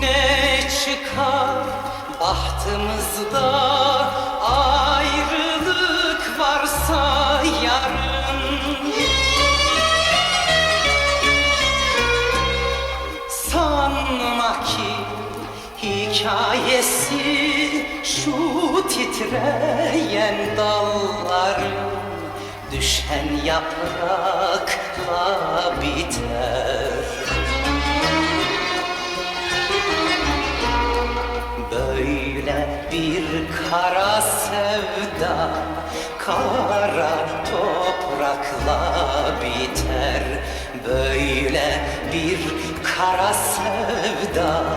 Ne çıkar. Bahtımızda ayrılık varsa yarın. Sanma ki hikayesi şu titreyen dalların Düşen yaprakla biter bir kara sevda Kara toprakla biter. Böyle bir kara sevda